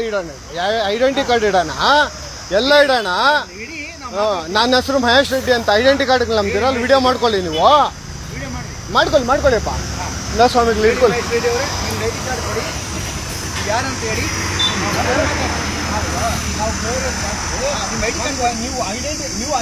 ಇಡೋಣ identity card ಇಡೋಣ? ಎಲ್ಲ ಇಡೋಣ? ನನ್ನ ಹೆಸರು ಮಹೇಶ್ ರೆಡ್ಡಿ ಅಂತ ಐಡೆಂಟಿ ಕಾರ್ಡ್ ನಮ್ದಿರ. ಅಲ್ಲಿ ವಿಡಿಯೋ ಮಾಡ್ಕೊಳ್ಳಿ ನೀವು. ಮಾಡ್ಕೊಳ್ಳಿ, ಮಾಡ್ಕೊಳ್ಳಿಪ್ಪ. ಇಲ್ಲ ಸ್ವಾಮಿಗಳು ಇಟ್ಕೊಳ್ಳಿ. ನೀವು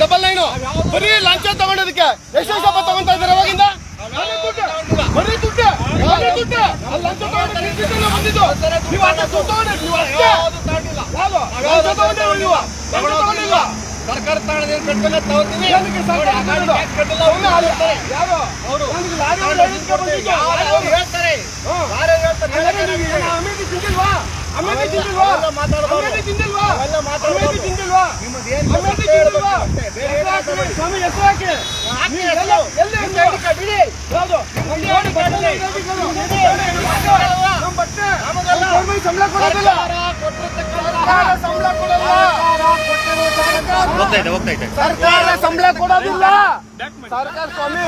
ಡಬಲ್ ನೈನು ಬರೀ ಲಂಚ ತಗೊಂಡಿದ್ದಕ್ಕೆ. ಎಷ್ಟು ತಗೊಂತ ಇದ್ದಾರೆ ಅವಾಗಿಂದ ಸರ್ಕಾರ ತಾಣದೇನು ಕಟ್ಟಲ್ಲ ತಗೋತೀವಿ ಯಾರು ಹೇಳ್ತಾರೆ ಹೇಳ್ತಾರೆ ಸಂಬಳ ಕೊಡೋದಿಲ್ಲ. ಸಂಬಳ ಕೊಡೋದಿಲ್ಲ. ಸರ್ಕಾರ ಸಂಬಳ ಕೊಡೋದಿಲ್ಲ. ಸರ್ಕಾರ ಸ್ವಾಮಿ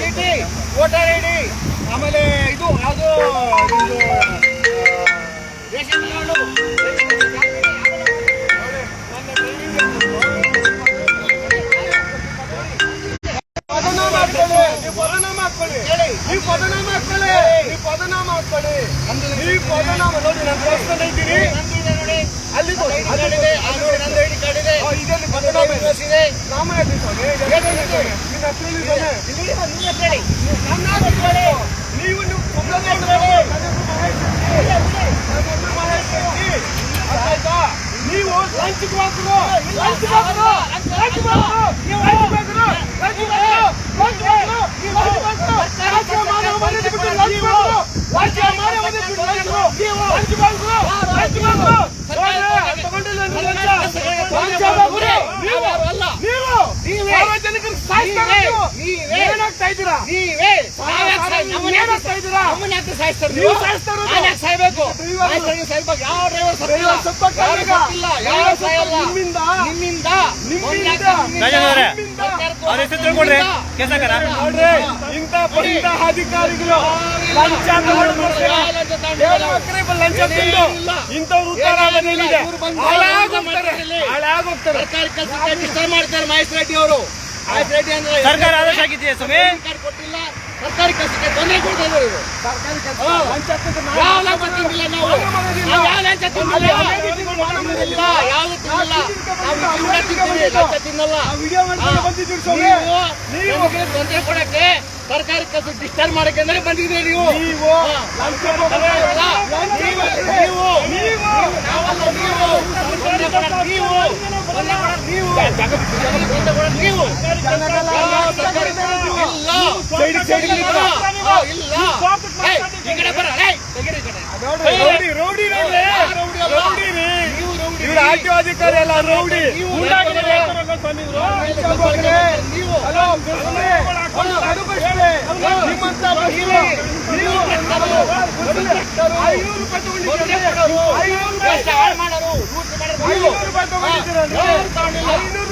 ಚೀಟಿ ವೋಟರ್ ಐ ಡಿ ಆಮೇಲೆ ಇದು ಅದು 热心肠路。ಏನಾಗ್ತಾ ಇದ್ದೀರಾ? ನೀವೇ. ಯಾವ ಡ್ರೈವರ್ ಇಲ್ಲ ನಿಮ್ಮಿಂದ. ನಿಮ್ಮಿಂದ. ಇಂತ ಅಧಿಕಾರಿಗಳು ಲಂಚ ಲಂಚ ಇಂಥವ್ರು ಉತ್ತರ ಹಾಳಾಗೋಗ್ತಾರೆ ಹಾಳಾಗೋಗ್ತಾರೆ ಸರ್ಕಾರಿ ಕೆಲಸ ಮಾಡ್ತಾರೆ ಮಹೇಶ್ ರೆಡ್ಡಿ ಅವರು. ಸರ್ಕಾರ ಆದೇಶ ಆಗಿದೆಯಾ ಸ್ವಾಮಿ? ಕೊಟ್ಟಿಲ್ಲ. ಸರ್ಕಾರಿ ಕೆಲಸಕ್ಕೆ ತೊಂದರೆ ಕೊಡ್ತಾ ಇದ್ದಾರೆ ತೊಂದರೆ ಕೊಡಕ್ಕೆ ಸರ್ಕಾರಿ ಕೆಲಸ ಡಿಸ್ಟರ್ಬ್ ಮಾಡಕ್ಕೆ ಅಂದ್ರೆ ಬಂದಿದ್ರೆ ನೀವು ಇವ್ರ ಆರ್ ಅಧಿಕಾರಿ ಅಲ್ಲ ರೌಡಿ ನೀವು ನಿಮ್ಮಂತ ಐನೂರು ರೂಪಾಯಿ ತಗೊಂಡಿದ್ದೀರ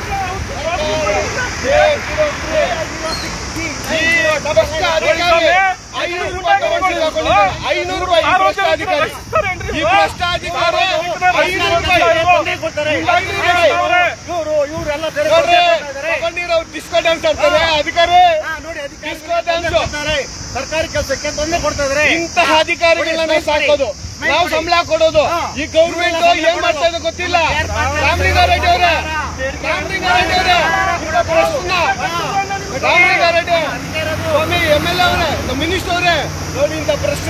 ಐನೂರು ರೂಪಾಯಿ ಭ್ರಷ್ಟಾಧಿಕಾರಿ. ಈ ಭ್ರಷ್ಟಾಧಿಕಾರಿ ಐನೂರು ರೂಪಾಯಿ. ಡಿಸ್ಕೋ ಡ್ಯಾನ್ಸ್ ಆಡ್ತಾರೆ ಅಧಿಕಾರಿ. ಡಿಸ್ಕೋ ಸರ್ಕಾರಿ ಕೆಲಸಕ್ಕೆ ತೊಂದರೆ ಕೊಡ್ತಾ ಇಂತಹ ಅಧಿಕಾರಿಗಳನ್ನ ನಾವು ಸಾಕೋದು. ನಾವು ಸಂಬಳ ಕೊಡೋದು. ಈ ಗೌರ್ಮೆಂಟ್ ಏನ್ ಮಾಡ್ತಾ ಇದೆ ಗೊತ್ತಿಲ್ಲ? ರಾಮಲಿಂಗಾರೆಡ್ಡಿ ಅವರೇ. ರಾಮಲಿಂಗಾರೆಡ್ಡಿ ಅವರೇ. ರಾಮಲಿಂಗಾರೆಡ್ಡಿ ಸ್ವಾಮಿ ಎಂ ಎಲ್ ಅವರೇ ನಮ್ಮ ಮಿನಿಸ್ಟರ್ ಅವರೇ ನೋಡಿ ಇಂಥ ಪ್ರಶ್ನ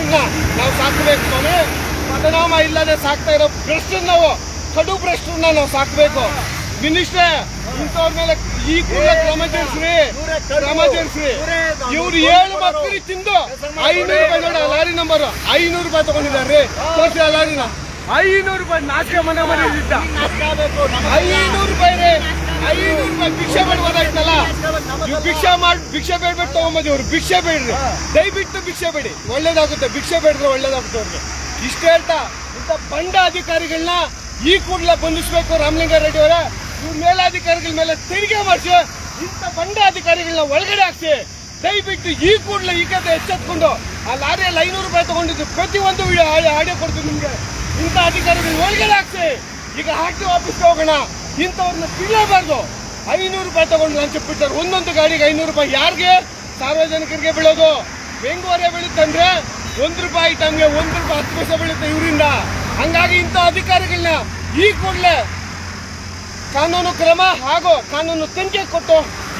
ನಾವು ಸಾಕಬೇಕು ಸ್ವಾಮಿ. ಪರಿಣಾಮ ಇಲ್ಲದೆ ಸಾಕ್ತಾ ಇರೋ ಪ್ರಶ್ನೆ ನಾವು ಕಡು ಪ್ರಶ್ನೆ ನಾವು ಸಾಕ್ಬೇಕು. ಮಿನಿಸ್ಟರ್ ಇಂಥವ್ರ ಮೇಲೆ ಈ ಕೂಡ ಕ್ರಮ ಜರುಗಿಸ್ರಿ. ಕ್ರಮ ಜರುಗಿಸ್ರಿ. ಇವ್ರು ಏಳು ಮಕ್ಕಳು ತಿಂದು ಐನೂರು ರೂಪಾಯಿ ನೋಡಿ ಲಾರಿ ನಂಬರ್ ಐನೂರು ರೂಪಾಯಿ ತಗೊಂಡಿದ್ದಾರೆ. ತೋರಿಸಿ ಆ ಲಾರಿನ. ಐನೂರು ರೂಪಾಯಿ ನಾಚಿಕೆ ಮನೆ ಮನೆ ಐನೂರು ರೂಪಾಯಿ ರೀ ಭಿಕ್ಷೆ ಬೇಡಬೋದಾಯ್ತಲ್ಲ ನೀವು ಭಿಕ್ಷೆ ಮಾಡಿ, ಭಿಕ್ಷೆ ಬೇಡ್ಬಿಟ್ಟು ತಗೊಂಬಂದಿ ಅವರು, ಭಿಕ್ಷೆ ಬೇಡ್ರಿ. ದಯವಿಟ್ಟು ಭಿಕ್ಷೆ ಬೇಡಿ. ಒಳ್ಳೇದಾಗುತ್ತೆ, ಭಿಕ್ಷೆ ಬೇಡ್ರೆ ಒಳ್ಳೇದಾಗುತ್ತೆ ಅವ್ರಿಗೆ. ಇಷ್ಟ ಹೇಳ್ತಾ, ಇಂಥ ಬಂಡ ಅಧಿಕಾರಿಗಳನ್ನ ಈ ಕೂಡಲೇ ಬಂಧಿಸ್ಬೇಕು ರಾಮಲಿಂಗಾರೆಡ್ಡಿ ಅವರ. ಇವ್ರ ಮೇಲಾಧಿಕಾರಿಗಳ ಮೇಲೆ ತೆರಿಗೆ ಮಾಡಿಸಿ, ಇಂಥ ಬಂಡ ಅಧಿಕಾರಿಗಳನ್ನ ಒಳಗಡೆ ಹಾಕ್ಸಿ, ದಯವಿಟ್ಟು ಈ ಕೂಡಲೇ ಈ ಕತೆ ಎಚ್ಚೆತ್ಕೊಂಡು, ಆ ಲಾರಿಯಲ್ಲಿ ಐನೂರು ರೂಪಾಯಿ ತಗೊಂಡಿದ್ದು ಪ್ರತಿಯೊಂದು ಆಡಿಯೋ ಕೊಡ್ತೀವಿ ನಿಮಗೆ. ಇಂಥ ಅಧಿಕಾರಿಗಳನ್ನ ಒಳಗಡೆ ಹಾಕ್ಸಿ, ಈಗ ಹಾಕಿ ವಾಪಸ್ ಹೋಗೋಣ. ಇಂಥವ್ರನ್ನ ತಿಳಿಯಬಾರ್ದು ಐನೂರು ರೂಪಾಯಿ ತಗೊಂಡು ಲಂಚ ಬಿಟ್ಟರು ಒಂದೊಂದು ಗಾಡಿಗೆ ಐನೂರು ರೂಪಾಯಿ. ಯಾರಿಗೆ? ಸಾರ್ವಜನಿಕರಿಗೆ ಬೀಳೋದು. ಬೆಂಗಳೂರೇ ಬೀಳುತ್ತಂದ್ರೆ ಒಂದು ರೂಪಾಯಿ ಐಟಮ್ಗೆ ಒಂದು ರೂಪಾಯಿ ಹತ್ತು ಪೈಸೆ ಬೀಳುತ್ತೆ ಇವರಿಂದ. ಹಂಗಾಗಿ ಇಂಥ ಅಧಿಕಾರಿಗಳನ್ನ ಈ ಕೂಡಲೇ ಕಾನೂನು ಕ್ರಮ ಹಾಗೂ ಕಾನೂನು ತನಿಖೆ ಕೊಟ್ಟು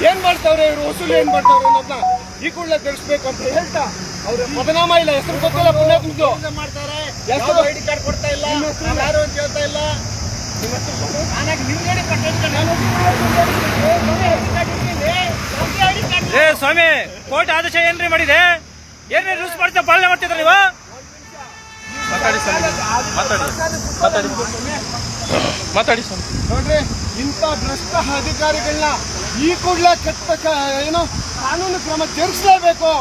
ಏನ್ ಮಾಡ್ತಾವ್ರೆ ಇವರು? ವಸೂಲಿ ಏನ್ ಮಾಡ್ತಾವ್ರೆ ಅನ್ನೋದನ್ನ ಈ ಕೂಡಲೇ ತಿಳಿಸ್ಬೇಕು ಅಂತ ಹೇಳ್ತಾ ಅವ್ರ. ಬದನಾಮ ಇಲ್ಲ ಹೆಸರು ಗೊತ್ತಿಲ್ಲ ಪುಣ್ಯಾತ್ಮದ್ದು. ಮಾಡ್ತಾರೆ. ಐ ಐಡಿ ಕಾರ್ಡ್ ಕೊಡ್ತಾ ಇಲ್ಲ? ಯಾರು ಅಂತ ಹೇಳ್ತಾ ಇಲ್ಲ? ಏ ಸ್ವಾಮಿ ಕೋರ್ಟ್ ಆದೇಶ ಏನ್ರಿ ಮಾಡಿದೆ? ಏನ್ರಿ ರೂಲ್ಸ್ ಮಾಡ್ತಾ ಪಾಲನೆ ಮಾಡ್ತಿದ್ರ ನೀವು? ಮಾತಾಡಿ ಸ್ವಾಮಿ ನೋಡ್ರಿ ಇಂಥ ಭ್ರಷ್ಟ ಅಧಿಕಾರಿಗಳನ್ನ ಈ ಕೂಡಲೇ ಕೆಟ್ಟ ಕ- ಏನು ಕಾನೂನು ಕ್ರಮ ಜರುಗಿಸಲೇಬೇಕು.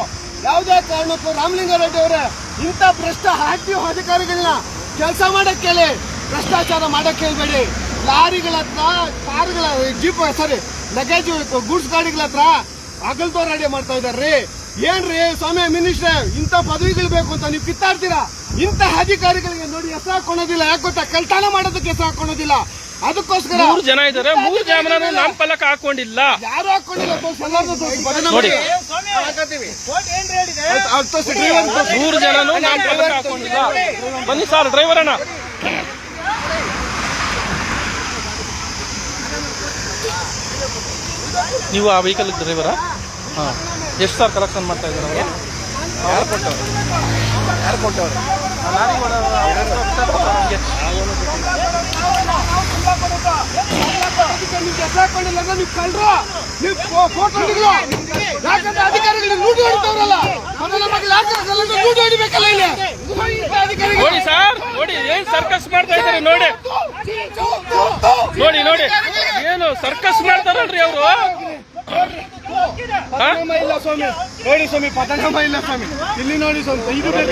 ಯಾವುದೇ ಕಾರಣಕ್ಕೂ ರಾಮಲಿಂಗಾರೆಡ್ಡಿ ಅವರೇ ಇಂಥ ಭ್ರಷ್ಟ ಆಕ್ಟಿವ್ ಅಧಿಕಾರಿಗಳನ್ನ ಕೆಲಸ ಮಾಡಕ್ಕೆ ಕೇಳಿ ಭ್ರಷ್ಟಾಚಾರ ಮಾಡೋಕ್ಕೆ ಹೇಳ್ಬೇಡಿ. ಲಾರಿಗಳ ಹತ್ರ ಕಾರುಗಳ ಜೀಪ್ ಸಾರಿ ಲಗೇಜ್ ಗೂಡ್ಸ್ ಗಾಡಿಗಳ ಹತ್ರ ಅಗಲ್ತೋರಾಡಿ ಮಾಡ್ತಾ ಇದಾರ್ರಿ. ಏನ್ರಿ ಸ್ವಾಮಿ ಮಿನಿಸ್ಟರ್ ಇಂಥ ಪದವಿಗಳು ಬೇಕು ಅಂತ ನೀವು ಕಿತ್ತಾಡ್ತೀರಾ? ಇಂತಹ ಅಧಿಕಾರಿಗಳಿಗೆ ನೋಡಿ ಹೆಸರು ಹಾಕೊಳ್ಳೋದಿಲ್ಲ ಯಾಕೆ ಗೊತ್ತಾ? ಕಳ್ತನ ಮಾಡೋದಕ್ಕೆ ಹೆಸರು ಹಾಕೊಳ್ಳೋದಿಲ್ಲ ಅದಕ್ಕೋಸ್ಕರ ಮೂರು ಜನ ಇದ್ದಾರೆ ಮೂರು ಜನ ನಮ್ಮ ಫಲಕ ಹಾಕೊಂಡಿಲ್ಲ. ಯಾರು ಹಾಕೊಂಡಿಲ್ಲ ನೋಡಿ. ಮೂರು ಜನನು ನಮ್ಮ ಹಾಕೊಂಡಿಲ್ಲ. ಬನ್ನಿ ಸರ್ ಡ್ರೈವರ್ ಅಣ್ಣ. ನೀವು ಆ ವೆಹಿಕಲ್ ಡ್ರೈವರಾ ಹಾಂ. ಎಷ್ಟು ಸರ್ ಕಲೆಕ್ಷನ್ ಮಾಡ್ತಾ ಇದ್ದಾರೆ ಅವರು? ನೋಡಿ ಸರ್, ನೋಡಿ ಏನ್ ಸರ್ಕಸ್ ಮಾಡ್ತಾ ಇದ್ದಾರೆ ನೋಡಿ. ನೋಡಿ ನೋಡಿ. ಏನು ಸರ್ಕಸ್ ಮಾಡ್ತಾರಲ್ರಿ ಅವರು? ಪತನಮ ಇಲ್ಲ ಸ್ವಾಮಿ. ನೋಡಿ ಸ್ವಾಮಿ ಪತನಮ ಇಲ್ಲ ಸ್ವಾಮಿ. ಇಲ್ಲಿ ನೋಡಿ ಸ್ವಾಮಿ ಇದು ಬೇಕು.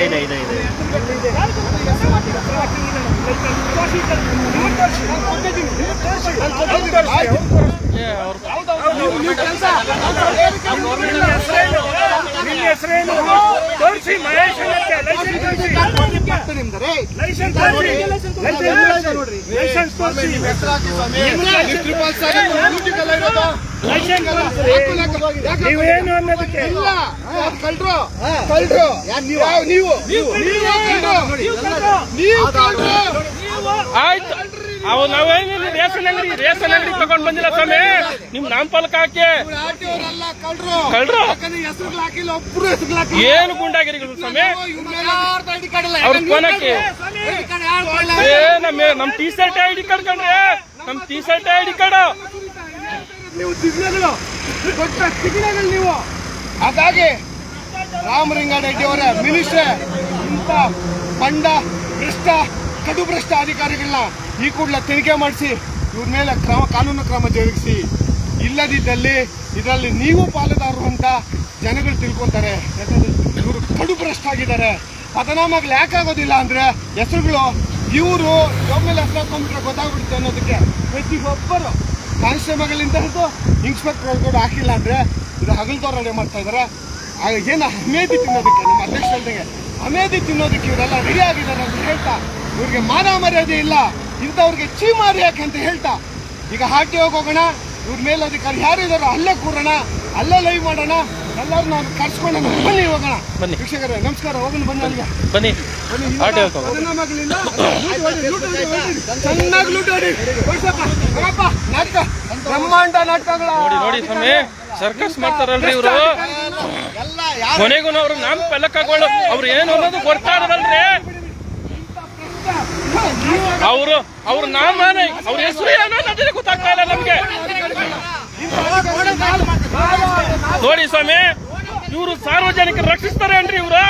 ಹೆಸರೇನು ತೋರಿಸಿ. ಮಹೇಶ್ ಲೈಸೆನ್ಸ್ ತೋರಿಸಿ. ನೀವೇನು ಅನ್ನೋದಕ್ಕೆ ಕಳ್ರು ಕಳ್ರು ನೀವು ನೀವು ಆಯ್ತು. ಅವು ನಾವೇನು ರೇಷನ್ ಅಂಗಡಿ ರೇಷನ್ ಅಂಗಡಿ ತಗೊಂಡ್ ಬಂದಿಲ್ಲ ಸ್ವಾಮಿ. ನಿಮ್ ನಾಮಫಲಕ ಹಾಕಿ. ಕಳ್ರು. ಏನು ಗುಂಡಾಗಿರಿಗಳು ಸ್ವಾಮಿ. ಅವ್ರ ಫೋನ್ ಹಾಕಿ ನಮ್ಮ ನಮ್ ಟಿ ಶರ್ಟ್ ಐಡಿ ಕಾರ್ಡ್ ಕಂಡ್ರೆ ನಮ್ ಟಿ ಶರ್ಟ್ ಐಡಿ ಕಾರ್ಡ್. ನೀವು ನೀವು. ಹಾಗಾಗಿ ರಾಮಲಿಂಗಾರೆಡ್ಡಿ ಅವರ, ಮಿನಿಸ್ಟರ್, ಇಂಥ ಬಂಡ ಭ್ರಷ್ಟ ಕಡು ಭ್ರಷ್ಟ ಅಧಿಕಾರಿಗಳನ್ನ ಈ ಕೂಡಲೇ ತೆರಿಗೆ ಮಾಡಿಸಿ. ಇವ್ರ ಮೇಲೆ ಕ್ರಮ, ಕಾನೂನು ಕ್ರಮ ಜರುಗಿಸಿ. ಇಲ್ಲದಿದ್ದಲ್ಲಿ ಇದರಲ್ಲಿ ನೀವು ಪಾಲುದಾರರು ಅಂತ ಜನಗಳು ತಿಳ್ಕೊತಾರೆ. ಯಾಕಂದ್ರೆ ಇವರು ಕಡು ಭ್ರಷ್ಟ ಆಗಿದ್ದಾರೆ ಪತನಾಮಗಳು ಯಾಕಾಗೋದಿಲ್ಲ ಅಂದ್ರೆ ಹೆಸರುಗಳು ಇವರು ಮೇಲೆ ಹೆಸರು ಹಾಕೊಂಡ್ರೆ ಗೊತ್ತಾಗ್ಬಿಡುತ್ತೆ ಅನ್ನೋದಕ್ಕೆ ಪ್ರತಿಯೊಬ್ಬರು ಕಾನ್ಸ್ಟೇಬಲ್ಗಳಿಂದ ಹಿಡಿದು ಇನ್ಸ್ಪೆಕ್ಟರ್ ಕೂಡ ಹಾಕಿಲ್ಲ ಅಂದ್ರೆ ಇದು ಹಗಲ್ದವ್ರು ಮಾಡ್ತಾ ಇದ್ದಾರೆ ಏನು ಅಮೇದಿ ತಿನ್ನೋದಕ್ಕೆ ನಮ್ಮ ಅಧ್ಯಕ್ಷ ಅಮೇದಿ ತಿನ್ನೋದಕ್ಕೆ ಇವರೆಲ್ಲ ರೆಡಿ ಆಗಿದ್ದಾರೆ ಅಂತ ಹೇಳ್ತಾ ಇವ್ರಿಗೆ ಮಾನ ಮರ್ಯಾದೆ ಇಲ್ಲ. ಇಂಥವ್ರಿಗೆ ಚೀಮಾರಿ ಯಾಕೆ ಅಂತ ಹೇಳ್ತಾ ಈಗ ಹಾಕಿ ಹೋಗೋಣ ಇವ್ರ ಮೇಲಧಿಕಾರಿ ಯಾರು ಇದಾರೋ ಅಲ್ಲೇ ಕೂರೋಣ ಅಲ್ಲೇ ಲೈವ್ ಮಾಡೋಣ ಎಲ್ಲರೂ ನಾನು ಕರ್ಸ್ಕೊಂಡು ಬನ್ನಿ ಹೋಗೋಣ ಬನ್ನಿ. ವೀಕ್ಷಕರೇ ನಮಸ್ಕಾರ ಹೋಗೋಣ ಬನ್ನಿ ಅಲ್ಲಿಗೆ ಬನ್ನಿ ಬನ್ನಿ, ಹಾಟಿ ಇವಾಗ ಅದನ್ನ ಮಗಳಿಂದ ಲೂಟ್ ಹೊಡಿ, ಲೂಟ್ ಹೊಡಿ, ಹೊಡಿ. ಚೆನ್ನಾಗಿ ಲೂಟ್ ಹೊಡಿ ಹೊಡಿಸಪ್ಪ ಹೋಗಪ್ಪ, ನಾಟಕ ಬ್ರಹ್ಮಾಂಡ ನಾಟಕಗಳ ನೋಡಿ ನೋಡಿ ಸ್ವಾಮಿ ಸರ್ಕಸ್ ಮಾಡ್ತಾರಲ್ರಿ ಇವರು ಕೊನೆಗೂ ಅವ್ರು ನಾಮ ಪಲಕಗಳು ಅವ್ರು ಏನು ಅನ್ನೋದು ಗೊತ್ತಾಗದಲ್ರಿ ಅವರು, ಅವ್ರ ನಾಮ ಅವ್ರ ಹೆಸರು ಏನೋ ನದಿನ ಗೊತ್ತಾಗ್ತಾ ಇಲ್ಲ ನಮ್ಗೆ. ನೋಡಿ ಸ್ವಾಮಿ, ಇವರು ಸಾರ್ವಜನಿಕ ರಕ್ಷಿಸ್ತಾರೆ ಏನ್ರಿ ಇವರು?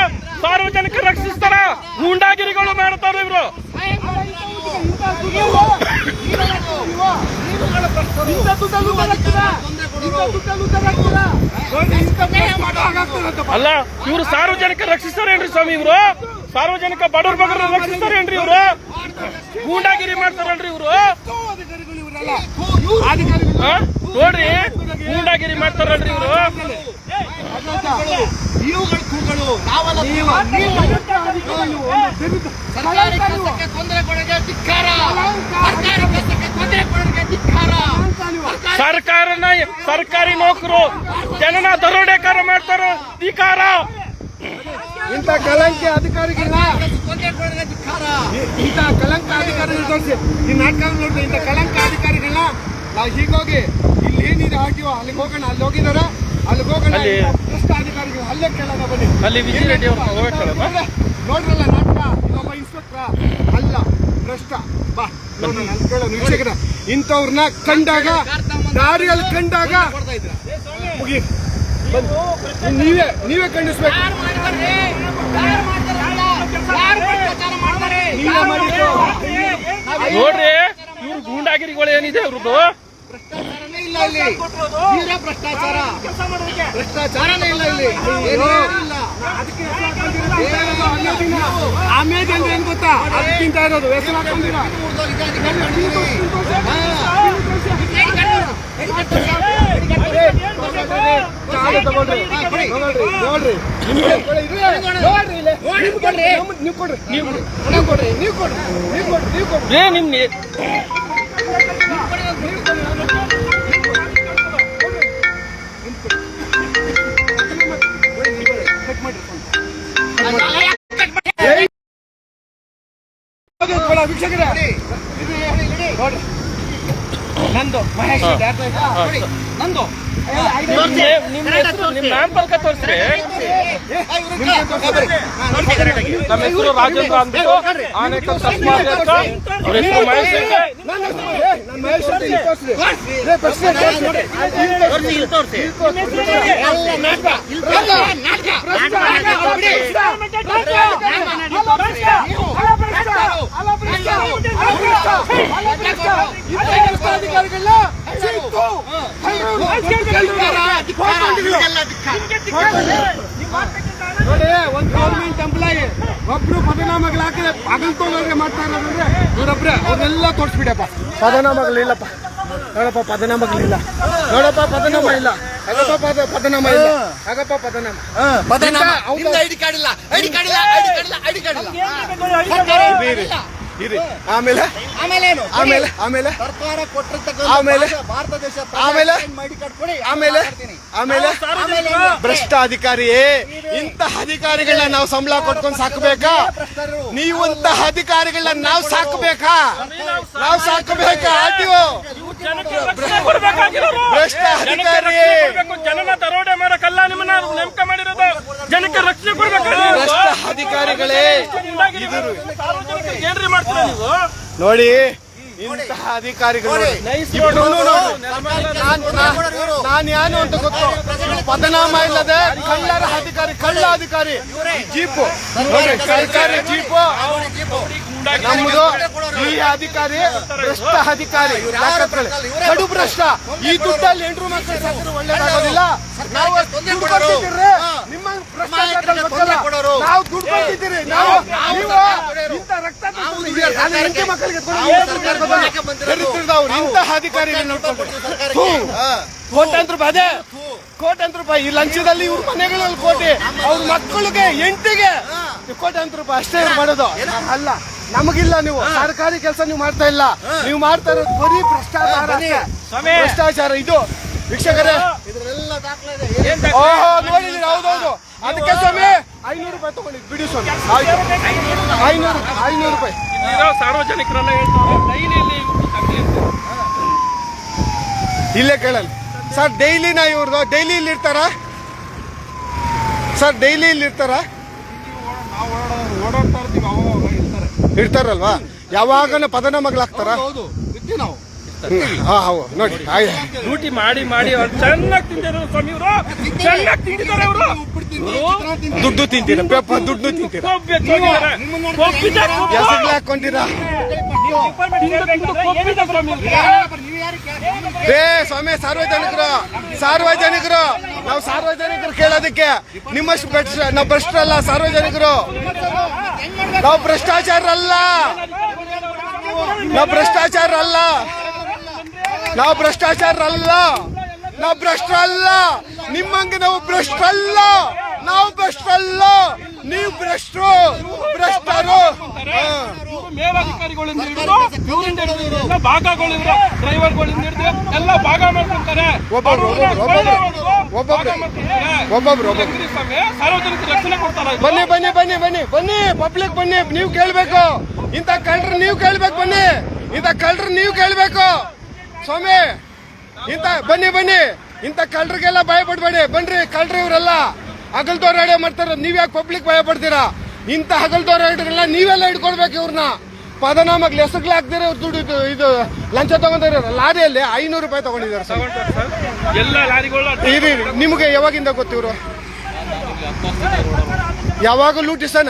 ಸಾರ್ವಜನಿಕ ರಕ್ಷಿಸ್ತಾರ? ಗೂಂಡಾಗಿರಿಗಳು ಮಾಡ್ತಾರೆ ಇವರು. ಅಲ್ಲ, ಇವರು ಸಾರ್ವಜನಿಕ ರಕ್ಷಿಸ್ತಾರೇನ್ರಿ ಸ್ವಾಮಿ ಇವರು? ಸಾರ್ವಜನಿಕ ಬಡವ್ರ ಬಗ್ಗೆ ರಕ್ಷಿಸ್ತಾರೆ ಏನ್ರಿ ಇವರು? ಗೂಂಡಾಗಿರಿ ಮಾಡ್ತಾರಲ್ರಿ ಇವರು? ನೋಡ್ರಿ, ಗೂಂಡಾಗಿರಿ ಮಾಡ್ತಾರಲ್ರಿ ಇವರು? ಸರ್ಕಾರನ ಸರ್ಕಾರಿ ನೌಕರು ಜನನ ದರೋಡೆಕಾರ ಮಾಡ್ತಾರ. ಧಿಕಾರ ಇಂಥ ಕಲಂಕ ಅಧಿಕಾರಿಗಳ ಇಂಥ ಕಲಂಕ ಅಧಿಕಾರಿಗಳು ತೋರಿಸಿ. ಈ ನಾಟಕ ನೋಡ್ರಿ ಇಂಥ ಕಲಂಕ ಅಧಿಕಾರಿಗಳನ್ನ ನಾವು ಹೀಗೋಗಿ ಇಲ್ಲಿ ಏನಿದೆ ಹಾಕಿವೋ ಅಲ್ಲಿಗೆ ಹೋಗೋಣ ಅಲ್ಲಿ ಹೋಗಿದಾರ ಅಲ್ಲಿಗೆ ಹೋಗೋಣ ಭ್ರಷ್ಟ ಅಧಿಕಾರಿಗಳು ಅಲ್ಲೇ ಕೇಳೋಣ ಬನ್ನಿ. ಅಲ್ಲಿ ವಿಜಯ ರೆಡ್ಡಿ ನೋಡ್ರಲ್ಲ ನಾಟಕ ಇನ್ನೊಬ್ಬ ಇನ್ಸ್ಪೆಕ್ಟ್ರ. ಅಲ್ಲ ಭ್ರಷ್ಟ. ಬಾ ನೋಡೋಣ ಅಲ್ಲಿ ಕೇಳೋಣ ವೀಕ್ಷಕರ ಇಂಥವ್ರನ್ನ ಕಂಡಾಗ ದಾರಿಯಲ್ಲಿ ಕಂಡಾಗ ಮುಗಿ. ನೀವೇ ನೀವೇ ಖಂಡಿಸ್ಬೇಕು ಯಾರು ಮಾಡ್ತಾರೆ ಯಾರು ಭ್ರಷ್ಟಾಚಾರ ಮಾಡ್ತಾರೆ ನೋಡ್ರಿ ಇವ್ರು ಗೂಂಡಾಗಿರಿಗಳು ಏನಿದೆ ಅವ್ರದ್ದು ಭ್ರಷ್ಟಾಚಾರನೇ ಇಲ್ಲ ಇಲ್ಲಿ ಭ್ರಷ್ಟಾಚಾರ ಭ್ರಷ್ಟಾಚಾರನೇ ಇಲ್ಲ ಇಲ್ಲಿ ಏನೂ ಇಲ್ಲ ಆಮೇಲೆ ಅಂದ್ರೆ ಏನ್ ಗೊತ್ತಾ ಅದಕ್ಕಿಂತ ಇರೋದು ಹೆಸರು ಹಾಕೊಂಡಿರ ನೀವು ಕೊಡ್ರಿ ನೀವು ಕೊಡ್ರಿ ನೀವು ಕೊಡ್ರಿ ನೀವು ಕೊಡ್ರಿ ನೀವು ಕೊಡ್ರಿ ನೀವು ಕೊಡ್ರಿ ನೀವು ಕೊಡ್ರಿ ವೀಕ್ಷಕರೇ ನೋಡ್ರಿ ನಂದು ಮಹೇಶ್? ನೋಡಿ, ನಂದು. ನಿಮ್ ನಿಮ್ ಹೆಸರು ನಿಮ್ ನಾಮಫಲಕ ತೋರಿಸ್ರಿ. ನಮ್ಮ ಹೆಸರು ರಾಜೇಂದ್ರ ಅಂದ್ಬಿಟ್ಟು ಆನೇಕಲ್ ಅವ್ರ ಹೆಸರು ಮಹೇಶ್ ಹೆಸರು, ನೋಡಿ ಒಂದು ಗೌರ್ಮೆಂಟ್ ಎಂಪ್ಲಾಯಿ ಒಬ್ರು ಪದನಾಮಗಳು ಹಾಕಿದ್ರೆ ಪಗಲ್ತೋದ್ರೆ ಮಾಡ್ತಾ ಇರೋದಂದ್ರೆ ಇವರೊಬ್ರೆ ಅವ್ರನ್ನೆಲ್ಲ ತೋರಿಸ್ಬಿಡಪ್ಪ ಪದನಾಮಗಳಿಲ್ಲಪ್ಪ ನೋಡಪ್ಪ ಪದನಾಮಗಳಿಲ್ಲ ನೋಡಪ್ಪ ಪದನಾಮ ಇಲ್ಲ ಆಗಪ್ಪ ಪದ ಪದನಾಮ ಇಲ್ಲ. ಆಗಪ್ಪ ಪದನಾಮ. ಪದನಾಮ. ಇಂಥ- ನಿಮ್ದು ಐಡಿ ಕಾರ್ಡ್ ಇಲ್ಲ. ಐಡಿ ಕಾರ್ಡ್ ಇಲ್ಲ ಐಡಿ ಕಾರ್ಡ್ ಇಲ್ಲ ಐಡಿ ಕಾರ್ಡ್ ಇಲ್ಲ. ಇರಿ ಆಮೇಲೆ? ಆಮೇಲೆ ಏನು? ಆಮೇಲೆ? ಆಮೇಲೆ? ಸರ್ಕಾರ ಕೊಟ್ಟಿರ್ತಕ್ಕಂಥ ಆಮೇಲೆ? ಭಾರತ- ಭಾರತ ದೇಶ ಆಮೇಲೆ? ಐಡಿ ಕಾರ್ಡ್ ಕೊಡಿ ಆಮೇಲೆ? ಆಮೇಲೆ? ಆಮೇಲೆ ಭ್ರಷ್ಟ ಅಧಿಕಾರಿಯೇ ಇಂತಹ ಅಧಿಕಾರಿಗಳನ್ನ ನಾವು ಸಂಬಳ ಕೊಟ್ಕೊಂಡು ಸಾಕಬೇಕಾ? ಭ್ರಷ್ಟರು. ನೀವು ಇಂತಹ ಅಧಿಕಾರಿಗಳನ್ನ ನಾವು ಸಾಕಬೇಕಾ? ನಾವು ಸಾಕಬೇಕಾ? ಕೊಡ್ಬೇಕಾಗಿರೋರು. ಭ್ರಷ್ಟ ಅಧಿಕಾರಿ. ಜನನ ದರೋಡೆ ಮಾಡಕ್ಕಲ್ಲ ನಿಮ್ಮನ್ನ. ನೇಮಕ ಮಾಡಿರೋದು. ಜನಕ್ಕೆ ರಕ್ಷಣೆ. ಭ್ರಷ್ಟ ಅಧಿಕಾರಿಗಳೇ ಸಾರ್ವಜನಿಕರಿಗೆ ಏನ್ರಿ ಮಾಡ್ತೀರಾ ನೀವು? ನೋಡಿ ಇಂತಹ ಅಧಿಕಾರಿಗಳು. ನಾನು ಯಾನು ಅಂತ ಗೊತ್ತು. ಪದನಾಮ ಇಲ್ಲದೆ ಕಳ್ಳರ ಅಧಿಕಾರಿ ಕಳ್ಳ ಅಧಿಕಾರಿ. ಜೀಪು. ಸರ್ಕಾರಿ ಜೀಪು. ನಮ್ದು ಈ ಅಧಿಕಾರಿ ಭ್ರಷ್ಟ ಅಧಿಕಾರಿ ಕಡು ಭ್ರಷ್ಟ. ಈ ದುಡ್ಡಲ್ಲಿ ಹೆಂಡ್ರು ಮಕ್ಕಳು ಸತ್ರು ಒಳ್ಳೇದಾಗೋದಿಲ್ಲ. ನಾವು. ನಿಮ್ಮ. ನಾವು ದುಡ್ಡು ಕೊಡ್ತಿದ್ದೀರಿ ನಾವು ಇಂಥ ರಕ್ತ ಹೆಂಡತಿ ಮಕ್ಕಳಿಗೆ ಇಂತಹ ಅಧಿಕಾರಿಗಳು. ಕೋಟ್ಯಾಂತರ ರೂಪಾಯಿ ಅದೇ ಕೋಟ್ಯಾಂತರ ರೂಪಾಯಿ ಈ ಲಂಚದಲ್ಲಿ ಇವ್ರ ಮನೆಗಳಲ್ಲಿ ಕೋಟಿ. ಅವ್ರ ಮಕ್ಕಳಿಗೆ ಎಂಟಿಗೆ ಕೋಟ್ಯಾಂತರ ರೂಪಾಯಿ ಅಷ್ಟೇ ಮಾಡೋದು. ಅಲ್ಲ. ನಮಗಿಲ್ಲ ನೀವು. ಸರ್ಕಾರಿ ಕೆಲಸ ನೀವು ಮಾಡ್ತಾ ಇಲ್ಲ. ನೀವು ಮಾಡ್ತಾ ಇರೋದು ಬರೀ ಭ್ರಷ್ಟಾಚಾರ ಅಷ್ಟೇ. ಭ್ರಷ್ಟಾಚಾರ. ಇದು ವೀಕ್ಷಕರೇ. ಇದ್ರೆಲ್ಲ ದಾಖಲೆ ಓಹೋ ನೋಡಿದೀನಿ ಹೌದೌದು. ಅದಕ್ಕೆ ಸ್ವಾಮಿ ಐನೂರು ರೂಪಾಯಿ ತಗೊಳ್ಳಿ ಬಿಡಿ ಸ್ವಾಮಿ. ಐನೂರು ಐನೂರು ರೂಪಾಯಿ. ಇಲ್ಲಿರೋ ಸಾರ್ವಜನಿಕರೆಲ್ಲ ಹೇಳ್ತಾರೆ ಡೈಲಿ ಇಲ್ಲೇ ಕೇಳಲ್ಲ. ಸರ್ ಡೈಲಿನ ಇವ್ರದ್ದು ಡೈಲಿ ಇಲ್ಲಿ ಇರ್ತಾರ? ಸರ್ ಡೈಲಿ ಇಲ್ಲಿ ಇರ್ತಾರ? ಓಡಾಡ್ತಾ ಇರ್ತೀವಿ ಇರ್ತಾರಲ್ವಾ? ಯಾವಾಗ ಪದನಾಮಗಳಾಗ್ತಾರ ಹೌದು ಇರ್ತೀವಿ ನಾವು. ಹಾ ಹೌದು. ನೋಡಿ ಆಯ್ತು. ಡ್ಯೂಟಿ ಮಾಡಿ ಮಾಡಿ ಅವ್ರು ಚೆನ್ನಾಗಿ ತಿಂದಿರೋ ಸ್ವಾಮಿ ಇವರು. ಚೆನ್ನಾಗಿ ತಿಂದಿದ್ದಾರೆ ಇವರು. ದುಡ್ಡು ತಿಂತೀರ? ಪೇಪರ್ ದುಡ್ಡು ತಿಂತೀರ. ಎಸಗ್ಲೆ ಇವ್ರು. ಏ ಸ್ವಾಮಿ ಸಾರ್ವಜನಿಕರು ಸಾರ್ವಜನಿಕರು ನಾವು ಸಾರ್ವಜನಿಕರು ಕೇಳೋದಕ್ಕೆ ನಿಮ್ಮಷ್ಟು ಬೆಸ್ಟ್ ನಾವು ಭ್ರಷ್ಟರಲ್ಲ ಸಾರ್ವಜನಿಕರು. ನಾವು ಭ್ರಷ್ಟಾಚಾರ ಅಲ್ಲ ನಾವು ಭ್ರಷ್ಟಾಚಾರ ಅಲ್ಲ ನಾವು ಭ್ರಷ್ಟಾಚಾರ ಅಲ್ಲ ನಾವು ಭ್ರಷ್ಟರಲ್ಲ. ನಿಮ್ಮಂಗೆ ನಾವು ಭ್ರಷ್ಟರಲ್ಲ. ನಾವು ಭ್ರಷ್ಟರಲ್ಲ. ನೀವು ಭ್ರಷ್ಟರು. ಭ್ರಷ್ಟರು. ಮೇಲಾಧಿಕಾರಿಗಳಿಂದ ಹಿಡಿದು ಇವರಿಂದ ಹಿಡಿದು ಎಲ್ಲ ಭಾಗಗಳಿಂದ ಡ್ರೈವರ್ಗಳಿಂದ ಹಿಡಿದು ಎಲ್ಲ ಭಾಗ ಮಾಡ್ಕೊಂತಾರೆ ಒಬ್ಬೊಬ್ರು, ಒಬ್ಬೊಬ್ರು, ಬನ್ನಿ ಬನ್ನಿ ಬನ್ನಿ ಬನ್ನಿ ಬನ್ನಿ ಪಬ್ಲಿಕ್ ಬನ್ನಿ ನೀವು ಕೇಳಬೇಕು. ಇಂಥ ಕಳ್ರು ನೀವು ಕೇಳ್ಬೇಕು ಬನ್ನಿ. ಇಂಥ ಕಳ್ಳರು ನೀವು ಕೇಳಬೇಕು. ಸ್ವಾಮಿ ಇಂಥ ಬನ್ನಿ ಬನ್ನಿ. ಇಂಥ ಕಳ್ರಿಗೆಲ್ಲ ಭಯ ಪಡ್ಬೇಡಿ. ಬನ್ರಿ ಕಳ್ರಿ ಇವರೆಲ್ಲ ಹಗಲ್ದೋರಾಡೆ ಮಾಡ್ತಾರ. ನೀವ್ ಯಾಕೆ ಪಬ್ಲಿಕ್ ಭಯ ಪಡ್ತೀರಾ? ಇಂಥ ಹಗಲ್ದೋರಾಡ್ರೆಲ್ಲ ನೀವೆಲ್ಲ ಹಿಡ್ಕೊಳ್ಬೇಕು ಇವ್ರನ್ನ. ಪದನಾಮಗ್ಲಿ ಹೆಸರುಗಳು ಹಾಕ್ದಿರ ದುಡ್ಡು ಇದು- ಲಂಚ ತಗೊಂಡಿರೋ ಲಾರಿಯಲ್ಲಿ ಐನೂರು ರೂಪಾಯಿ ತಗೊಂಡಿದ್ದಾರೆ ಸರ್. ಇದು ನಿಮಗೆ ಯಾವಾಗಿಂದ ಗೊತ್ತಿವ್ರು ಯಾವಾಗ ಲೂಟಿಸಾನ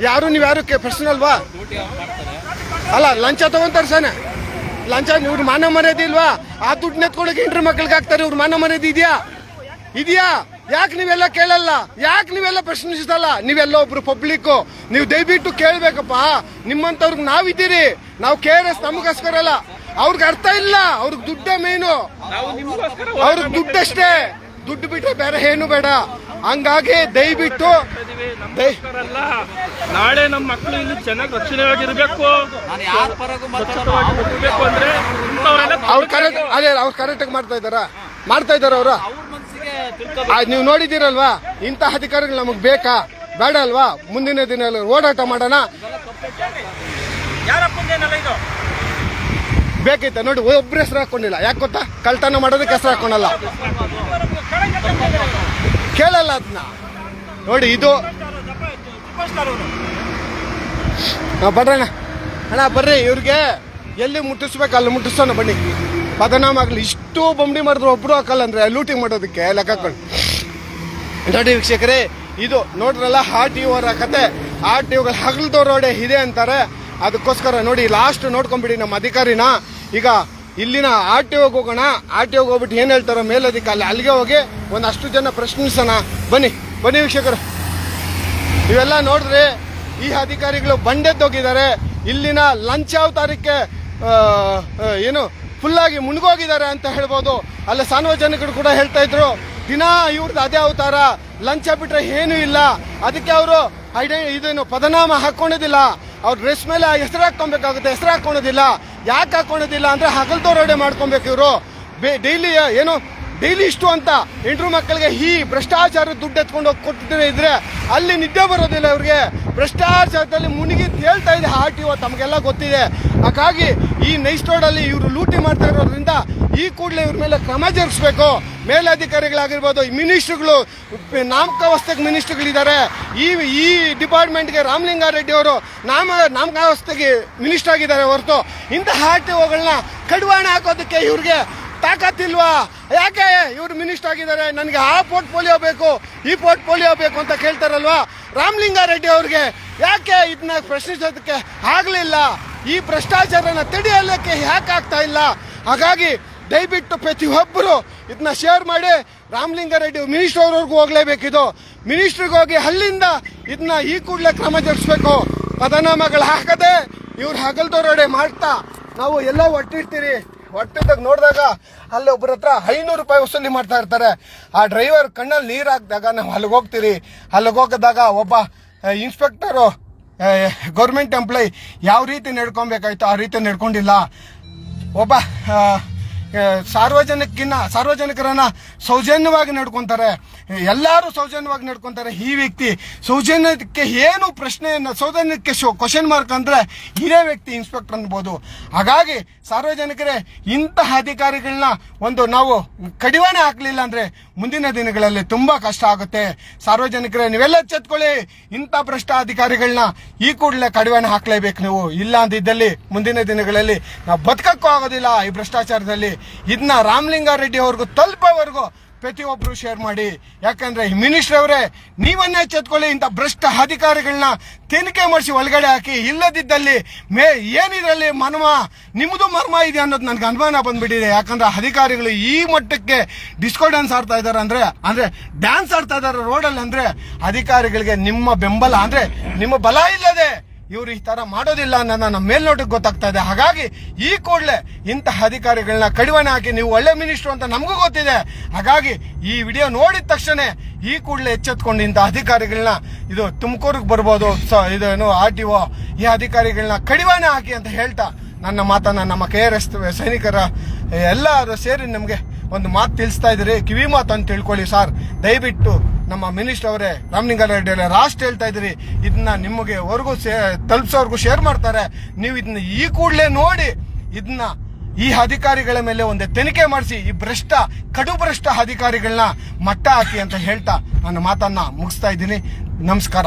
ಯಾರು ನೀವು ಯಾರು ಪರ್ಸನಲ್ವಾ ಅಲ್ವಾ ಅಲ್ಲ ಲಂಚ ತಗೊಂತಾರೆ ಸನ ಲಂಚ ಇವ್ರ ಮಾನ ಮರ್ಯಾದೆ ಇಲ್ವಾ? ಆ ದುಡ್ಡು ನೆತ್ಕೊಳಕ್ಕೆ ಹೆಂಡ್ರ ಮಕ್ಳಿಗೆ ಹಾಕ್ತಾರೆ ಇವ್ರ ಮಾನ ಮರ್ಯಾದೆ ಇದೆಯಾ? ಇದೆಯಾ? ಯಾಕೆ ನೀವೆಲ್ಲ ಕೇಳಲ್ಲ? ಯಾಕೆ ನೀವೆಲ್ಲ ಪ್ರಶ್ನಿಸಲ್ಲ ನೀವೆಲ್ಲ ಒಬ್ರು ಪಬ್ಲಿಕ್ ನೀವು ದಯವಿಟ್ಟು ಕೇಳ್ಬೇಕಪ್ಪ. ನಿಮ್ಮಂತವ್ರಿಗೆ ನಾವಿದ್ದೀರಿ. ನಾವು ಕೆ ಆರ್ ಎಸ್ ನಮಗೋಸ್ಕರ ಅಲ್ಲ. ಅವ್ರಿಗೆ ಅರ್ಥ ಇಲ್ಲ. ಅವ್ರಿಗೆ ದುಡ್ಡೇ ಮೇನು ಅವ್ರಿಗೆ ದುಡ್ಡಷ್ಟೇ ದುಡ್ಡು ಬಿಟ್ಟರೆ ಬೇರೆ ಏನು ಬೇಡ. ಹಂಗಾಗಿ ದಯವಿಟ್ಟು ಇದೀವಿ, ನಮಗೋಸ್ಕರ ಅಲ್ಲ ನಾಳೆ ನಮ್ಮ ಮಕ್ಕಳು ಇಲ್ಲಿ ಚೆನ್ನಾಗಿ ರಕ್ಷಣೆಯಾಗಿರ್ಬೇಕು. ಅವ್ರು ಕರೆಕ್ಟ್ ಅದೇ ಅವ್ರು ಕರೆಕ್ಟಾಗಿ ಮಾಡ್ತಾ ಇದ್ದಾರಾ? ಮಾಡ್ತಾ ಇದ್ದಾರ ಅವ್ರ? ನೀವು ನೋಡಿದ್ದೀರಲ್ವಾ? ಇಂಥ ಅಧಿಕಾರಿಗಳು ನಮಗೆ ಬೇಕಾ? ಬೇಡ ಅಲ್ವಾ? ಮುಂದಿನ ದಿನ ಓಡಾಟ ಮಾಡೋಣ. ಬೇಕಿತ್ತ? ನೋಡಿ ಒಬ್ರು ಹೆಸರು ಹಾಕೊಂಡಿಲ್ಲ. ಯಾಕೆ ಗೊತ್ತಾ? ಕಳ್ತನ ಮಾಡೋದಕ್ಕೆ ಹೆಸರು ಹಾಕೊಂಡಲ್ಲ ಕೇಳಲ್ಲ ಅದನ್ನ ನೋಡಿ ಇದು ಬರ್ರಣ್ಣ ಅಣ್ಣ ಬರ್ರಿ ಇವ್ರಿಗೆ ಎಲ್ಲಿ ಮುಟ್ಟಿಸ್ಬೇಕು ಅಲ್ಲಿ ಮುಟ್ಟಿಸೋಣ ಬನ್ನಿ. ಬದನಾಮ ಆಗ್ಲಿ ಇಷ್ಟು ಬೊಂಬಡಿ ಮಾಡಿದ್ರು ಒಬ್ಬರು ಹಾಕಲ್ಲ ಅಂದ್ರೆ ಲೂಟಿಂಗ್ ಮಾಡೋದಕ್ಕೆ ಲೆಕ್ಕ ಹಾಕೊಂಡು ನೋಡಿ ವೀಕ್ಷಕರೇ, ಇದು ನೋಡ್ರಲ್ಲ ಆರ್ ಟಿ ಅವರ ಕತೆ. ಟಿ ಒಗಳು ಹಗಲ್ದೋರೋಡೆ ಇದೆ ಅಂತಾರೆ. ಅದಕ್ಕೋಸ್ಕರ ನೋಡಿ ಲಾಸ್ಟ್ ನೋಡ್ಕೊಂಬಿಡಿ ನಮ್ಮ ಅಧಿಕಾರಿನ. ಈಗ ಇಲ್ಲಿನ ಆರ್ ಟಿ ಓಗೆ ಹೋಗೋಣ. ಆರ್ ಟಿ ಓಗೆ ಹೋಗ್ಬಿಟ್ಟು ಏನು ಹೇಳ್ತಾರೋ ಮೇಲಧಿಕಾರಿ ಅಲ್ಲಿಗೆ ಹೋಗಿ ಒಂದಷ್ಟು ಜನ ಪ್ರಶ್ನಿಸೋಣ. ಬನ್ನಿ ಬನ್ನಿ ವೀಕ್ಷಕರು. ಇವೆಲ್ಲ ನೋಡಿದ್ರೆ ಈ ಅಧಿಕಾರಿಗಳು ಬಂಡೆದ್ದೋಗಿದ್ದಾರೆ. ಇಲ್ಲಿನ ಲಂಚ್ ಯಾವ ತಾರೀಕೆ ಏನು ಫುಲ್ಲಾಗಿ ಮುಳುಗೋಗಿದ್ದಾರೆ ಅಂತ ಹೇಳ್ಬೋದು. ಅಲ್ಲಿ ಸಾರ್ವಜನಿಕರು ಕೂಡ ಹೇಳ್ತಾ ಇದ್ರು, ದಿನ ಇವ್ರದ್ದು ಅದೇ ಅವತಾರ, ಲಂಚ ಬಿಟ್ಟರೆ ಏನೂ ಇಲ್ಲ. ಅದಕ್ಕೆ ಅವರು ಐಡೆ, ಇದೇನು ಪದನಾಮ ಹಾಕ್ಕೊಳೋದಿಲ್ಲ ಅವ್ರ ಡ್ರೆಸ್ ಮೇಲೆ ಹೆಸರು ಹಾಕ್ಕೊಬೇಕಾಗುತ್ತೆ, ಹೆಸರು ಹಾಕ್ಕೊಳ್ಳೋದಿಲ್ಲ ಯಾಕೆ ಹಾಕೊಳ್ಳೋದಿಲ್ಲ ಅಂದ್ರೆ ಹಗಲ್ದೋರಡೆ ಮಾಡ್ಕೊಬೇಕು ಇವರು. ಡೈಲಿ, ಏನು ಡೈಲಿ ಇಷ್ಟು ಅಂತ ಹೆಂಡ್ರು ಮಕ್ಕಳಿಗೆ ಈ ಭ್ರಷ್ಟಾಚಾರ ದುಡ್ಡು ಎತ್ಕೊಂಡು ಹೋಗಿ ಕೊಟ್ಟಿದ್ರೆ ಇದ್ರೆ ಅಲ್ಲಿ ನಿದ್ದೆ ಬರೋದಿಲ್ಲ ಅವ್ರಿಗೆ ಭ್ರಷ್ಟಾಚಾರದಲ್ಲಿ ಮುನಿಗಿ ತೇಳ್ತಾ ಇದೆ ಆರ್ ಟಿ ಒ ತಮಗೆಲ್ಲ ಗೊತ್ತಿದೆ. ಹಾಗಾಗಿ ಈ ನೈಸ್ ರೋಡಲ್ಲಿ ಇವರು ಲೂಟಿ ಮಾಡ್ತಾ ಇರೋದ್ರಿಂದ ಈ ಕೂಡಲೇ ಇವ್ರ ಮೇಲೆ ಕ್ರಮ ಜರುಗಿಸ್ಬೇಕು. ಮೇಲಧಿಕಾರಿಗಳಾಗಿರ್ಬೋದು ಮಿನಿಸ್ಟ್ರುಗಳು, ನಾಮಕಾವಸ್ಥೆಗೆ ಮಿನಿಸ್ಟ್ರುಗಳಿದ್ದಾರೆ. ಈ ಈ ಡಿಪಾರ್ಟ್ಮೆಂಟ್ಗೆ ರಾಮಲಿಂಗಾರೆಡ್ಡಿ ಅವರು ನಾಮ, ನಾಮಕಾವಸ್ಥೆಗೆ ಮಿನಿಸ್ಟರ್ ಆಗಿದ್ದಾರೆ ಹೊರತು ಇಂಥ ಆರ್ ಟಿ ಒಗಳನ್ನ ಕಡಿವಾಣ ಹಾಕೋದಕ್ಕೆ ಇವ್ರಿಗೆ ತಾಕತ್ತಿಲ್ವಾ? ಯಾಕೆ ಇವ್ರು ಮಿನಿಸ್ಟರ್ ಆಗಿದ್ದಾರೆ? ನನಗೆ ಆ ಪೋರ್ಟ್ಫೋಲಿಯೋ ಬೇಕು, ಈ ಪೋರ್ಟ್ಫೋಲಿಯೋ ಬೇಕು ಅಂತ ಕೇಳ್ತಾರಲ್ವಾ? ರಾಮಲಿಂಗಾರೆಡ್ಡಿ ಅವ್ರಿಗೆ ಯಾಕೆ ಇದನ್ನ ಪ್ರಶ್ನಿಸೋದಕ್ಕೆ ಆಗಲಿಲ್ಲ? ಈ ಭ್ರಷ್ಟಾಚಾರನ ತಡೆಯಲಿಕ್ಕೆ ಯಾಕೆ ಆಗ್ತಾ ಇಲ್ಲ? ಹಾಗಾಗಿ ದಯವಿಟ್ಟು ಪ್ರತಿಯೊಬ್ಬರು ಇದನ್ನ ಶೇರ್ ಮಾಡಿ ರಾಮಲಿಂಗಾರೆಡ್ಡಿ ಮಿನಿಸ್ಟರ್ ಅವ್ರವ್ರಿಗೂ ಹೋಗಲೇಬೇಕಿದು ಹೋಗಿ ಅಲ್ಲಿಂದ ಇದನ್ನ ಈ ಕೂಡಲೇ ಕ್ರಮ ಜರುಗಿಸ್ಬೇಕು. ಪದನಾಮಗಳು ಹಾಕದೆ ಇವ್ರು ಹಗಲ್ದೋರಡೆ ಮಾಡ್ತಾ ನಾವು ಎಲ್ಲ ಒಟ್ಟಿರ್ತೀರಿ. ಒಟ್ಟಿದಾಗ ನೋಡಿದಾಗ ಅಲ್ಲಿ ಒಬ್ಬರ ಹತ್ರ ಐನೂರು ರೂಪಾಯಿ ವಸೂಲಿ ಮಾಡ್ತಾ ಇರ್ತಾರೆ. ಆ ಡ್ರೈವರ್ ಕಣ್ಣಲ್ಲಿ ನೀರು ಹಾಕಿದಾಗ, ನಾವು ಅಲ್ಲಿಗೆ ಹೋಗ್ತೀರಿ. ಅಲ್ಲಿಗೆ ಹೋಗಿದಾಗ ಒಬ್ಬ ಇನ್ಸ್ಪೆಕ್ಟರು ಗೌರ್ಮೆಂಟ್ ಎಂಪ್ಲಾಯ್ ಯಾವ ರೀತಿ ನಡ್ಕೊಬೇಕಾಯ್ತು, ಆ ರೀತಿ ನಡ್ಕೊಂಡಿಲ್ಲ. ಒಬ್ಬ ಸಾರ್ವಜನಿಕಿನ್ನ ಸಾರ್ವಜನಿಕರನ್ನ ಸೌಜನ್ಯವಾಗಿ ನಡ್ಕೊಂತಾರೆ. ಎಲ್ಲರೂ ಸೌಜನ್ಯವಾಗಿ ನಡ್ಕೊಂತಾರೆ. ಈ ವ್ಯಕ್ತಿ ಸೌಜನ್ಯಕ್ಕೆ ಏನು ಪ್ರಶ್ನೆಯನ್ನು, ಸೌಜನ್ಯಕ್ಕೆ ಕ್ವಶನ್ ಮಾರ್ಕ್ ಅಂದ್ರೆ ಇದೇ ವ್ಯಕ್ತಿ ಇನ್ಸ್ಪೆಕ್ಟರ್ ಅನ್ಬೋದು. ಹಾಗಾಗಿ ಸಾರ್ವಜನಿಕರೇ, ಇಂತಹ ಅಧಿಕಾರಿಗಳನ್ನ ಒಂದು ನಾವು ಕಡಿವಾಣ ಹಾಕಲಿಲ್ಲ ಅಂದ್ರೆ ಮುಂದಿನ ದಿನಗಳಲ್ಲಿ ತುಂಬಾ ಕಷ್ಟ ಆಗುತ್ತೆ. ಸಾರ್ವಜನಿಕರೇ, ನೀವೆಲ್ಲ ಚೆತ್ಕೊಳ್ಳಿ ಇಂಥ ಭ್ರಷ್ಟ ಅಧಿಕಾರಿಗಳನ್ನ ಈ ಕೂಡಲೇ ಕಡಿವಾಣ ಹಾಕಲೇಬೇಕು ನೀವು. ಇಲ್ಲ ಅಂದಿದ್ದಲ್ಲಿ ಮುಂದಿನ ದಿನಗಳಲ್ಲಿ ನಾವು ಬದುಕಕ್ಕೂ ಆಗೋದಿಲ್ಲ ಈ ಭ್ರಷ್ಟಾಚಾರದಲ್ಲಿ. ಇದನ್ನ ರಾಮಲಿಂಗಾರೆಡ್ಡಿ ಅವ್ರಿಗೂ ತಲುಪೋವರೆಗೂ ಪ್ರತಿಯೊಬ್ಬರು ಶೇರ್ ಮಾಡಿ. ಯಾಕಂದ್ರೆ ಮಿನಿಸ್ಟರ್ ಅವರೇ, ನೀವನ್ನೇ ಚೆತ್ಕೊಳ್ಳಿ ಇಂಥ ಭ್ರಷ್ಟ ಅಧಿಕಾರಿಗಳನ್ನ ತನಿಖೆ ಮಾಡಿಸಿ ಒಳಗಡೆ ಹಾಕಿ. ಇಲ್ಲದಿದ್ದಲ್ಲಿ ಮೇ ಏನಿದ್ರಲ್ಲಿ ಮರ್ಮ ನಿಮ್ಮದು ಮರ್ಮ ಇದೆ ಅನ್ನೋದು ನನಗೆ ಅನುಮಾನ ಬಂದ್ಬಿಟ್ಟಿದೆ. ಯಾಕಂದ್ರೆ ಅಧಿಕಾರಿಗಳು ಈ ಮಟ್ಟಕ್ಕೆ ಡಿಸ್ಕೋ ಡ್ಯಾನ್ಸ್ ಆಡ್ತಾ ಇದಾರೆ ಅಂದ್ರೆ ಅಂದ್ರೆ ಡ್ಯಾನ್ಸ್ ಆಡ್ತಾ ಇದ್ದಾರೆ ರೋಡಲ್ಲಿ ಅಂದ್ರೆ ಅಧಿಕಾರಿಗಳಿಗೆ ನಿಮ್ಮ ಬೆಂಬಲ, ಅಂದ್ರೆ ನಿಮ್ಮ ಬಲ ಇಲ್ಲದೆ ಇವರು ಈ ತರ ಮಾಡೋದಿಲ್ಲ ಅನ್ನೋದು ನಮ್ಮ ಮೇಲ್ನೋಟಕ್ಕೆ ಗೊತ್ತಾಗ್ತಾ ಇದೆ. ಹಾಗಾಗಿ ಈ ಕೂಡಲೇ ಇಂತಹ ಅಧಿಕಾರಿಗಳನ್ನ ಕಡಿವಾಣ ಹಾಕಿ ನೀವು ಒಳ್ಳೆ ಮಿನಿಸ್ಟ್ರು ಅಂತ ನಮಗೂ ಗೊತ್ತಿದೆ. ಹಾಗಾಗಿ ಈ ವಿಡಿಯೋ ನೋಡಿದ ತಕ್ಷಣ ಈ ಕೂಡಲೇ ಎಚ್ಚೆತ್ಕೊಂಡು ಇಂಥ ಅಧಿಕಾರಿಗಳನ್ನ ಇದು ತುಮಕೂರಿಗೆ ಬರ್ಬೋದು ಇದು ಇದೇನು ಆರ್ ಟಿ ಒ, ಈ ಅಧಿಕಾರಿಗಳನ್ನ ಕಡಿವಾಣ ಹಾಕಿ ಅಂತ ಹೇಳ್ತಾ ನನ್ನ ಮಾತನ್ನ ನಮ್ಮ ಕೆ ಆರ್ ಎಸ್ ಸೈನಿಕರ ಎಲ್ಲರೂ ಸೇರಿ ನಮಗೆ ಒಂದು ಮಾತು ತಿಳಿಸ್ತಾ ಇದ್ದೀರಿ. ಕಿವಿ ಮಾತು ಅಂತ ತಿಳ್ಕೊಳ್ಳಿ ಸರ್. ದಯವಿಟ್ಟು ನಮ್ಮ ಮಿನಿಸ್ಟರ್ ಅವರೇ ರಾಮಲಿಂಗಾರೆಡ್ಡಿ ಅವರೇ, ರಾಷ್ಟ್ರ ಹೇಳ್ತಾ ಇದ್ದೀರಿ, ಇದನ್ನ ನಿಮಗೆ ವರ್ಗು ಸೇ ಶೇರ್ ಮಾಡ್ತಾರೆ. ನೀವು ಇದನ್ನ ಈ ಕೂಡಲೇ ನೋಡಿ, ಇದನ್ನ ಈ ಅಧಿಕಾರಿಗಳ ಮೇಲೆ ಒಂದು ತನಿಖೆ ಮಾಡಿಸಿ, ಈ ಭ್ರಷ್ಟ, ಕಡು ಭ್ರಷ್ಟ ಅಧಿಕಾರಿಗಳನ್ನ ಮಟ್ಟ ಹಾಕಿ ಅಂತ ಹೇಳ್ತಾ ನನ್ನ ಮಾತನ್ನ ಮುಗಿಸ್ತಾ ಇದ್ದೀನಿ. ನಮಸ್ಕಾರ.